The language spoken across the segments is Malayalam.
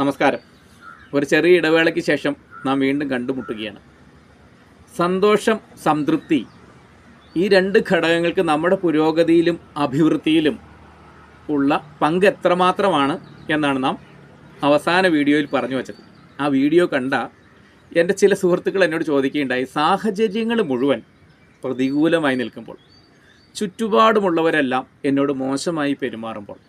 നമസ്കാരം. ഒരു ചെറിയ ഇടവേളയ്ക്ക് ശേഷം നാം വീണ്ടും കണ്ടുമുട്ടുകയാണ്. സന്തോഷം സംതൃപ്തി ഈ രണ്ട് ഘടകങ്ങൾക്ക് നമ്മുടെ പുരോഗതിയിലും അഭിവൃദ്ധിയിലും ഉള്ള പങ്ക് എത്രമാത്രമാണ് എന്നാണ് നാം അവസാന വീഡിയോയിൽ പറഞ്ഞു വച്ചത്. ആ വീഡിയോ കണ്ട എന്റെ ചില സുഹൃത്തുക്കൾ എന്നോട് ചോദിക്കുകയുണ്ടായി സാഹചര്യങ്ങൾ മുഴുവൻ പ്രതികൂലമായി നിൽക്കുമ്പോൾ ചുറ്റുപാടുമുള്ളവരെല്ലാം എന്നോട് മോശമായി പെരുമാറുമ്പോൾ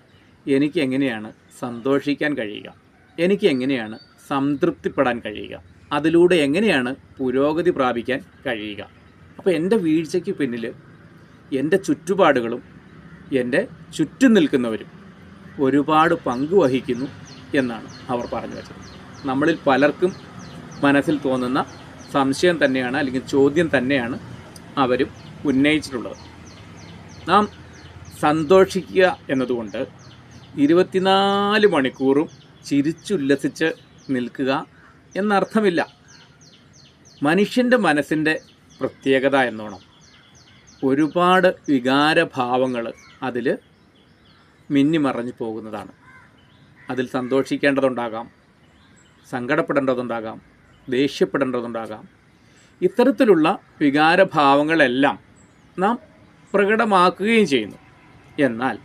എനിക്ക് എങ്ങനെയാണ് സന്തോഷിക്കാൻ കഴിയുക? എനിക്ക് എങ്ങനെയാണ് സംതൃപ്തിപ്പെടാൻ കഴിയുക? അതിലൂടെ എങ്ങനെയാണ് പുരോഗതി പ്രാപിക്കാൻ കഴിയുക? അപ്പോൾ എന്റെ വീഴ്ചയ്ക്ക് പിന്നിൽ എന്റെ ചുറ്റുപാടുകളും എന്റെ ചുറ്റും നിൽക്കുന്നവരും ഒരുപാട് പങ്കുവഹിക്കുന്നു എന്നാണ് അവർ പറഞ്ഞു വെച്ചത്. നമ്മളിൽ പലർക്കും മനസ്സിൽ തോന്നുന്ന സംശയം തന്നെയാണ് അല്ലെങ്കിൽ ചോദ്യം തന്നെയാണ് അവരും ഉന്നയിച്ചിട്ടുള്ളത്. നാം സന്തോഷിക്കുക എന്നതുകൊണ്ട് ഇരുപത്തിനാല് മണിക്കൂറും ചിരിച്ചുല്ലസിച്ച് നിൽക്കുക എന്നർത്ഥമില്ല. മനുഷ്യന്റെ മനസ്സിന്റെ പ്രത്യേകത എന്നോണം. ഒരുപാട് വികാരഭാവങ്ങൾ അതിൽ മിന്നിമറഞ്ഞു പോകുന്നതാണ്. അതിൽ സന്തോഷിക്കേണ്ടതുണ്ടാകാം സങ്കടപ്പെടേണ്ടതുണ്ടാകാം ദേഷ്യപ്പെടേണ്ടതുണ്ടാകാം. ഇത്തരത്തിലുള്ള വികാരഭാവങ്ങളെല്ലാം നാം പ്രകടമാക്കുകയും ചെയ്യുന്നു. എന്നാൽ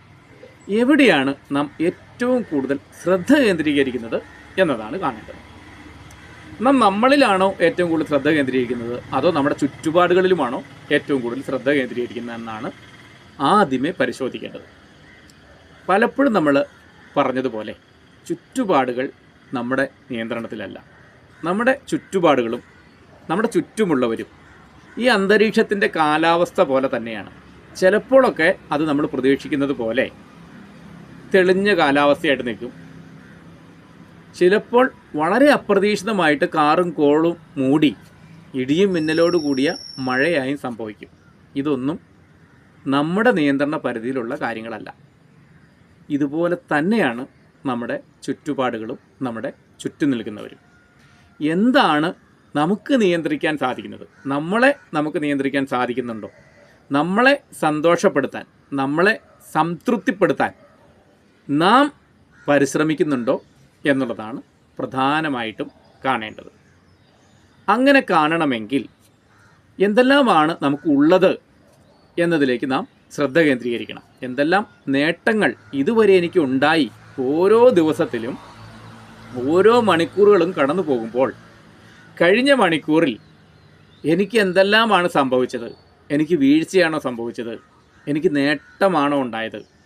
എവിടെയാണ് നാം ഏറ്റവും കൂടുതൽ ശ്രദ്ധ കേന്ദ്രീകരിക്കുന്നത് എന്നതാണ് കാണേണ്ടത്. നാം നമ്മളിലാണോ ഏറ്റവും കൂടുതൽ ശ്രദ്ധ കേന്ദ്രീകരിക്കുന്നത്? അതോ നമ്മുടെ ചുറ്റുപാടുകളിലുമാണോ ഏറ്റവും കൂടുതൽ ശ്രദ്ധ കേന്ദ്രീകരിക്കുന്നത് എന്നാണ് ആദ്യമേ പരിശോധിക്കേണ്ടത്. പലപ്പോഴും നമ്മൾ പറഞ്ഞതുപോലെ ചുറ്റുപാടുകൾ നമ്മുടെ നിയന്ത്രണത്തിലല്ല. നമ്മുടെ ചുറ്റുപാടുകളും നമ്മുടെ ചുറ്റുമുള്ളവരും ഈ അന്തരീക്ഷത്തിന്റെ കാലാവസ്ഥ പോലെ തന്നെയാണ്. ചിലപ്പോഴൊക്കെ അത് നമ്മൾ പ്രതീക്ഷിക്കുന്നത് പോലെ തെളിഞ്ഞ കാലാവസ്ഥയായിട്ട് നിൽക്കും. ചിലപ്പോൾ വളരെ അപ്രതീക്ഷിതമായിട്ട് കാറും കോളും മൂടി ഇടിയും മിന്നലോട് കൂടിയ മഴയായും സംഭവിക്കും. ഇതൊന്നും നമ്മുടെ നിയന്ത്രണ പരിധിയിലുള്ള കാര്യങ്ങളല്ല. ഇതുപോലെ തന്നെയാണ് നമ്മുടെ ചുറ്റുപാടുകളും നമ്മുടെ ചുറ്റും നിൽക്കുന്നവരും. എന്താണ് നമുക്ക് നിയന്ത്രിക്കാൻ സാധിക്കുന്നത്? നമ്മളെ നമുക്ക് നിയന്ത്രിക്കാൻ സാധിക്കുന്നുണ്ടോ? നമ്മളെ സന്തോഷപ്പെടുത്താൻ നമ്മളെ സംതൃപ്തിപ്പെടുത്താൻ നാം പരിശ്രമിക്കുന്നുണ്ടോ എന്നുള്ളതാണ് പ്രധാനമായിട്ടും കാണേണ്ടത്. അങ്ങനെ കാണണമെങ്കിൽ എന്തെല്ലാമാണ് നമുക്കുള്ളത് എന്നതിലേക്ക് നാം ശ്രദ്ധ കേന്ദ്രീകരിക്കണം. എന്തെല്ലാം നേട്ടങ്ങൾ ഇതുവരെ എനിക്ക് ഉണ്ടായി ഓരോ ദിവസത്തിലും ഓരോ മണിക്കൂറുകളും കടന്നു പോകുമ്പോൾ കഴിഞ്ഞ മണിക്കൂറിൽ എനിക്ക് എന്തെല്ലാമാണ് സംഭവിച്ചത്? എനിക്ക് വീഴ്ചയാണോ സംഭവിച്ചത്? എനിക്ക് നേട്ടമാണോ ഉണ്ടായത്?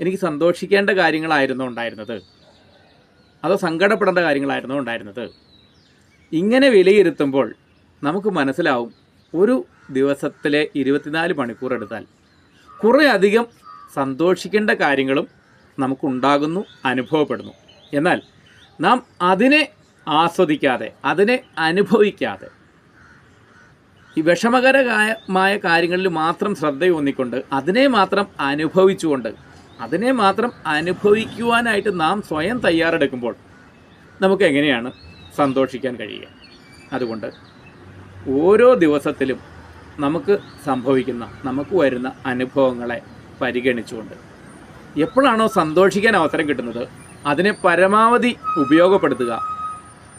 എനിക്ക് സന്തോഷിക്കേണ്ട കാര്യങ്ങളായിരുന്നു ഉണ്ടായിരുന്നത്. അതോ സങ്കടപ്പെടേണ്ട കാര്യങ്ങളായിരുന്നു ഉണ്ടായിരുന്നത്. ഇങ്ങനെ വിലയിരുത്തുമ്പോൾ നമുക്ക് മനസ്സിലാവും ഒരു ദിവസത്തിലെ ഇരുപത്തിനാല് മണിക്കൂർ എടുത്താൽ കുറേ അധികം സന്തോഷിക്കേണ്ട കാര്യങ്ങളും നമുക്കുണ്ടാകുന്നു അനുഭവപ്പെടുന്നു. എന്നാൽ നാം അതിനെ ആസ്വദിക്കാതെ അതിനെ അനുഭവിക്കാതെ ഈ വിഷമകരമായ കാര്യങ്ങളിൽ മാത്രം ശ്രദ്ധയൂന്നിക്കൊണ്ട് അതിനെ മാത്രം അനുഭവിച്ചുകൊണ്ട് അതിനെ മാത്രം അനുഭവിക്കുവാനായിട്ട് നാം സ്വയം തയ്യാറെടുക്കുമ്പോൾ നമുക്ക് എങ്ങനെയാണ് സന്തോഷിക്കാൻ കഴിയുക? അതുകൊണ്ട് ഓരോ ദിവസത്തിലും നമുക്ക് സംഭവിക്കുന്ന നമുക്ക് വരുന്ന അനുഭവങ്ങളെ പരിഗണിച്ചുകൊണ്ട് എപ്പോഴാണോ സന്തോഷിക്കാൻ അവസരം കിട്ടുന്നത് അതിനെ പരമാവധി ഉപയോഗപ്പെടുത്തുക.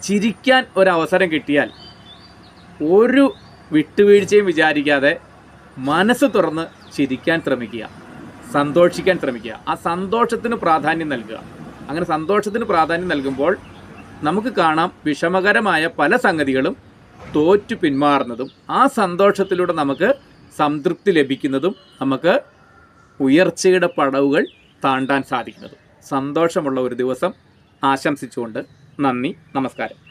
ചിരിക്കാൻ ഒരവസരം കിട്ടിയാൽ ഒരു വിട്ടുവീഴ്ചയും വിചാരിക്കാതെ മനസ്സ് തുറന്ന് ചിരിക്കാൻ ശ്രമിക്കുക. സന്തോഷിക്കാൻ ശ്രമിക്കുക. ആ സന്തോഷത്തിന് പ്രാധാന്യം നൽകുക. അങ്ങനെ സന്തോഷത്തിന് പ്രാധാന്യം നൽകുമ്പോൾ നമുക്ക് കാണാം വിഷമകരമായ പല സംഗതികളും തോറ്റു പിന്മാറുന്നതും ആ സന്തോഷത്തിലൂടെ നമുക്ക് സംതൃപ്തി ലഭിക്കുന്നതും നമുക്ക് ഉയർച്ചയുടെ പടവുകൾ താണ്ടാൻ സാധിക്കുന്നതും. സന്തോഷമുള്ള ഒരു ദിവസം ആശംസിച്ചുകൊണ്ട് നന്ദി നമസ്കാരം.